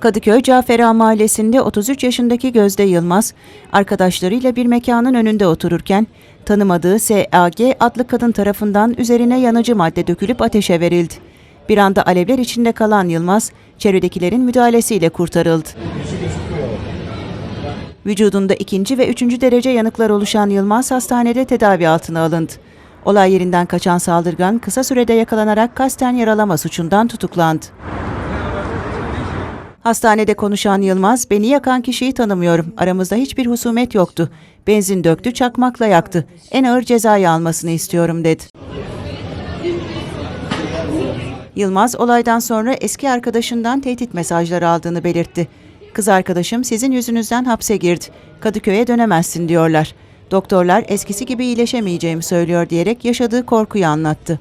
Kadıköy Cafera Mahallesi'nde 33 yaşındaki Gözde Yılmaz, arkadaşlarıyla bir mekanın önünde otururken, tanımadığı SAG adlı kadın tarafından üzerine yanıcı madde dökülüp ateşe verildi. Bir anda alevler içinde kalan Yılmaz, çevredekilerin müdahalesiyle kurtarıldı. Vücudunda ikinci ve üçüncü derece yanıklar oluşan Yılmaz hastanede tedavi altına alındı. Olay yerinden kaçan saldırgan kısa sürede yakalanarak kasten yaralama suçundan tutuklandı. Hastanede konuşan Yılmaz, beni yakan kişiyi tanımıyorum. Aramızda hiçbir husumet yoktu. Benzin döktü, çakmakla yaktı. En ağır cezayı almasını istiyorum dedi. Yılmaz olaydan sonra eski arkadaşından tehdit mesajları aldığını belirtti. Kız arkadaşım sizin yüzünüzden hapse girdi. Kadıköy'e dönemezsin diyorlar. Doktorlar eskisi gibi iyileşemeyeceğimi söylüyor diyerek yaşadığı korkuyu anlattı.